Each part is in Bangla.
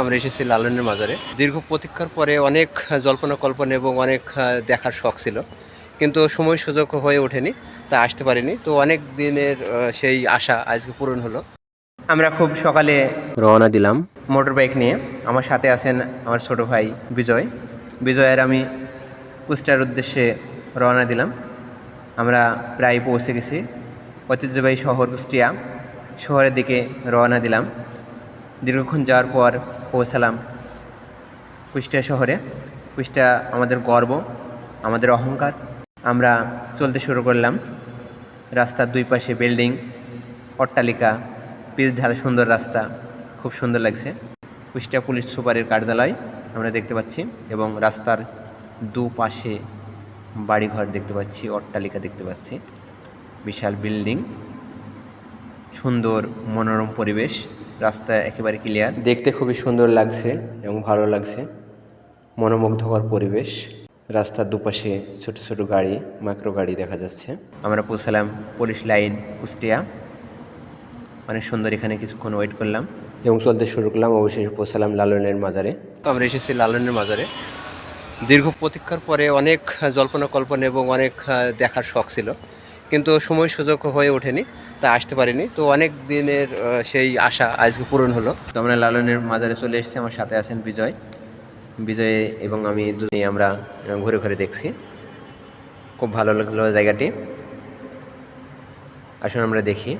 আমরা এসেছি লালনের মাজারে। দীর্ঘ প্রতীক্ষার পরে অনেক জল্পনা কল্পনা এবং অনেক দেখার শখ ছিল। কিন্তু সময় সুযোগ হয়ে ওঠেনি, তা আসতে পারিনি। তো অনেক দিনের সেই আশা আজকে পূরণ হলো। আমরা খুব সকালে রওনা দিলাম মোটর বাইক নিয়ে। আমার সাথে আছেন আমার ছোট ভাই বিজয়। বিজয়ের আমি কুষ্টার উদ্দেশ্যে রওনা দিলাম। আমরা প্রায় পৌঁছে গেছি। ঐতিহ্যবাহী শহর কুষ্টিয়া শহরের দিকে রওনা দিলাম। দীর্ঘক্ষণ যাওয়ার পর পৌঁছালাম কুষ্টিয়া শহরে। কুষ্টিয়া আমাদের গর্ব, আমাদের অহংকার। আমরা চলতে শুরু করলাম। রাস্তার দুই পাশে বিল্ডিং, অট্টালিকা, পিচ ঢালা, সুন্দর রাস্তা। খুব সুন্দর লাগছে। কুষ্টিয়া পুলিশ সুপারের কার্যালয় আমরা দেখতে পাচ্ছি এবং রাস্তার দুপাশে বাড়িঘর দেখতে পাচ্ছি, অট্টালিকা দেখতে পাচ্ছি। বিশাল বিল্ডিং, সুন্দর, মনোরম পরিবেশ। রাস্তা একেবারে ক্লিয়ার দেখতে খুবই সুন্দর লাগছে এবং ভালো লাগছে। মনোমুগ্ধকর পরিবেশ। রাস্তার দুপাশে ছোট ছোট গাড়ি মাইক্রো গাড়ি দেখা যাচ্ছে। আমরা পৌঁছালাম পুলিশ লাইন কুষ্টিয়া। অনেক সুন্দর এখানে কিছুক্ষণ ওয়েট করলাম। এবং চলতে শুরু করলাম অবশেষে পৌঁছালাম লালনের মাজারে। আমরা এসেছি লালনের মাজারে। দীর্ঘ প্রতীক্ষার পরে অনেক জল্পনা কল্পনা এবং অনেক দেখার শখ ছিল। কিন্তু সময় সুযোগ হয়ে ওঠেনি। তা আসতে পারিনি। তো অনেক দিনের সেই আশা আজকে পূরণ হলো। তো আমরা লালনের মাজারে চলে এসেছি, আমার সাথে আছেন বিজয়। বিজয় এবং আমি দুজনেই আমরা ঘুরে ঘুরে দেখছি। খুব ভালো লাগল জায়গাটি। আসুন আমরা দেখি।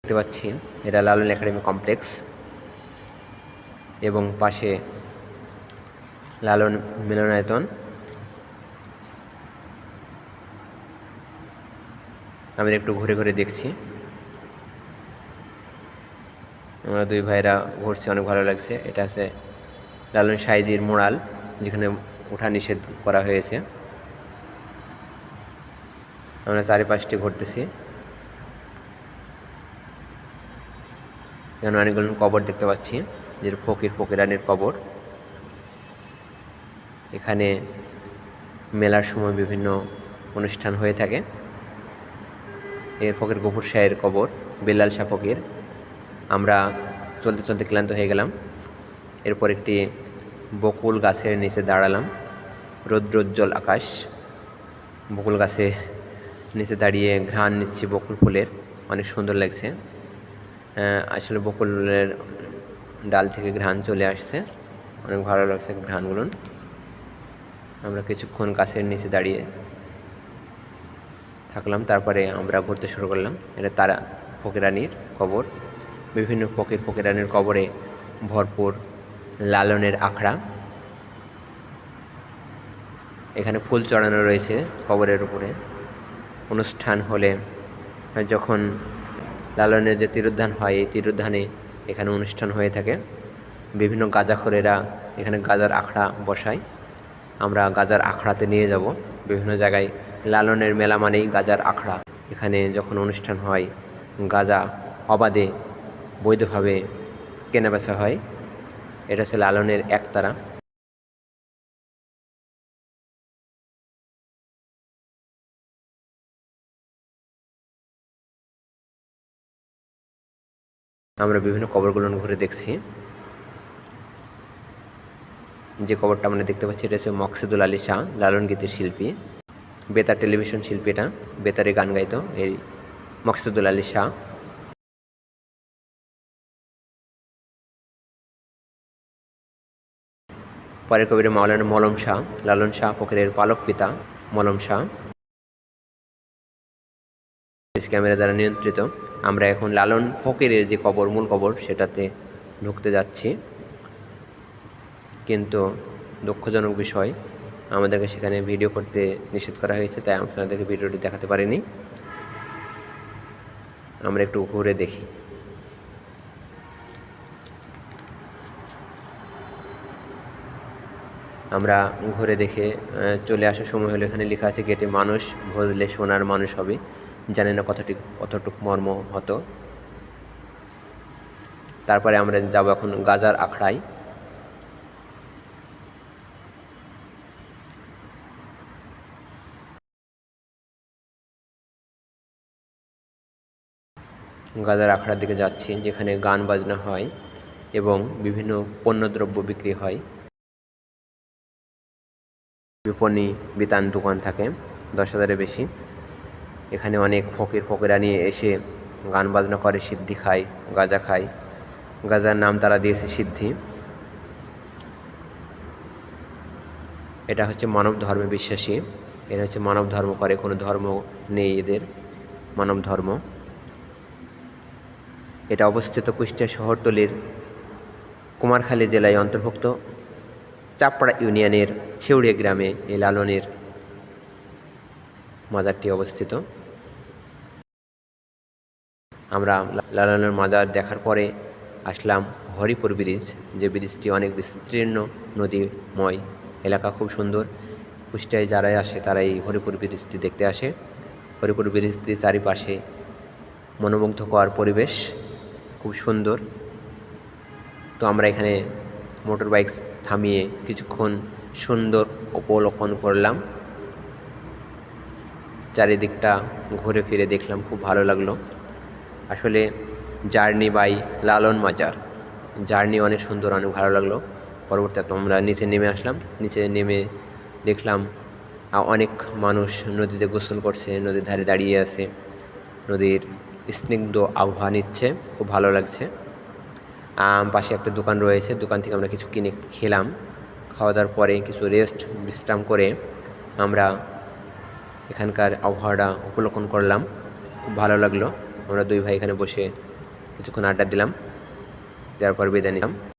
দেখতে পাচ্ছি, এটা লালন একাডেমি কমপ্লেক্স। এবং পাশে লালন মিলনায়তন। আমি একটু ঘুরে ঘুরে দেখছি। আমরা দুই ভাইরা ঘুরছি, অনেক ভালো লাগছে। এটা হচ্ছে লালন সাইজির মোড়াল, যেখানে ওঠা নিষেধ করা হয়েছে। আমরা চারিপাশটি ঘুরতেছি। এখানে অনেকগুলো কবর দেখতে পাচ্ছি, যে ফকির ফকিরানির কবর। এখানে মেলার সময় বিভিন্ন অনুষ্ঠান হয়ে থাকে। ফকির গফুর শাহের কবর, বেলাল শাহ ফকির। আমরা চলতে চলতে ক্লান্ত হয়ে গেলাম। এরপর একটি বকুল গাছের নিচে দাঁড়ালাম। রৌদ্রোজ্জ্বল আকাশ। বকুল গাছে নিচে দাঁড়িয়ে ঘ্রাণ নিচ্ছি বকুল ফুলের। অনেক সুন্দর লাগছে। আসলে বকুলের ডাল থেকে ঘ্রাণ চলে আসছে। অনেক ভালো লাগছে ঘ্রাণগুলো। আমরা কিছুক্ষণ গাছের নিচে দাঁড়িয়ে থাকলাম, তারপরে আমরা ঘুরতে শুরু করলাম। এটা তারা, ফকিরানির কবর। বিভিন্ন ফকির ফকিরানির কবরে ভরপুর লালনের আখড়া। এখানে ফুল চড়ানো রয়েছে কবরের উপরে। অনুষ্ঠান হলে যখন লালনের যে তিরোধান হয়, এই তিরোধানে এখানে অনুষ্ঠান হয়ে থাকে। বিভিন্ন গাঁজাখোরেরা এখানে গাজার আখড়া বসায়। আমরা গাজার আখড়াতে নিয়ে যাব। বিভিন্ন জায়গায় লালনের মেলা মানেই গাজার আখড়া। এখানে যখন অনুষ্ঠান হয়, গাজা অবাধে বৈধভাবে কেনাবেচা হয়, এটা হচ্ছে লালনের একতারা। আমরা বিভিন্ন কবরগুলো ঘুরে দেখছি। যে কবরটা আমরা দেখতে পাচ্ছি, এটা হচ্ছে মকসিদুল আলী শাহ লালন গীতের শিল্পী। বেতার টেলিভিশন শিল্পী এটা, বেতারে গান গাইতো, এই মকসিদুল আলী শাহ। পরের কবির মাওলানা মলম শাহ, লালন শাহ, ফকিরের পালক পিতা মলম শাহ। ক্যামেরা দ্বারা নিয়ন্ত্রিত। আমরা এখন লালন ফকিরের যে কবর, মূল কবর, সেটাতে ঢুকতে যাচ্ছি। কিন্তু দুঃখজনক বিষয় আমাদেরকে সেখানে ভিডিও করতে নিষেধ করা হয়েছে, তাই আপনাদেরকে ভিডিওটি দেখাতে পারিনি। আমরা একটু ঘুরে দেখি। আমরা ঘুরে দেখে চলে আসার সময় হলো এখানে লেখা আছে, গেটে মানুষ ভজলে সোনার মানুষ হবে। জানি না কতটি কতটুক মর্ম হতো। তারপরে আমরা যাব এখন গাজার আখড়ায়। গাজার আখড়ার দিকে যাচ্ছি, যেখানে গান বাজনা হয় এবং বিভিন্ন পণ্যদ্রব্য বিক্রি হয়। বিপণী বিতান দোকান থাকে, দশ হাজারের বেশি। এখানে অনেক ফকির ফকিরানি এসে গান বাজনা করে, সিদ্ধি খায়, গাজা খায়। গাজার নাম তারা দিয়েছে সিদ্ধি। এটা হচ্ছে মানব ধর্মে বিশ্বাসী। এরা হচ্ছে মানব ধর্ম করে, কোনো ধর্ম নেই এদের। মানব ধর্ম। এটা অবস্থিত কুষ্টিয়া শহরতলির কুমারখালী জেলায় অন্তর্ভুক্ত চাপড়া ইউনিয়নের ছেউড়িয়া গ্রামে এই লালনের মাজারটি অবস্থিত। আমরা লালনের মাজার দেখার পরে আসলাম হরিপুর ব্রিজ। যে ব্রিজটি অনেক বিস্তীর্ণ, নদীময় এলাকা, খুব সুন্দর। কুষ্টিয়ায় যারাই আসে তারা এই হরিপুর ব্রিজটি দেখতে আসে। হরিপুর ব্রিজটি চারিপাশে মনোমুগ্ধকর পরিবেশ। খুব সুন্দর। তো আমরা এখানে মোটর বাইক থামিয়ে কিছুক্ষণ সুন্দর অবলোকন করলাম। চারিদিকটা ঘুরে ফিরে দেখলাম, খুব ভালো লাগল। আসলে জার্নি বাই লালন মাজার। জার্নি অনেক সুন্দর, অনেক ভালো লাগল। পরবর্তীতে আমরা নিচে নেমে আসলাম। নিচে নেমে দেখলাম অনেক মানুষ নদীতে গোসল করছে, নদীর ধারে দাঁড়িয়ে আছে। নদীর স্নিগ্ধ আবহাওয়া নিচ্ছে, খুব ভালো লাগছে। পাশে একটা দোকান রয়েছে, দোকান থেকে আমরা কিছু কিনে খেলাম। খাওয়া দাওয়ার পরে কিছু রেস্ট বিশ্রাম করে আমরা এখানকার আবহাওয়াটা উপলক্ষণ করলাম। খুব ভালো লাগল। আমরা দুই ভাই এখানে বসে কিছুক্ষণ আড্ডা দিলাম। দেওয়ার পর বিদায় নিলাম।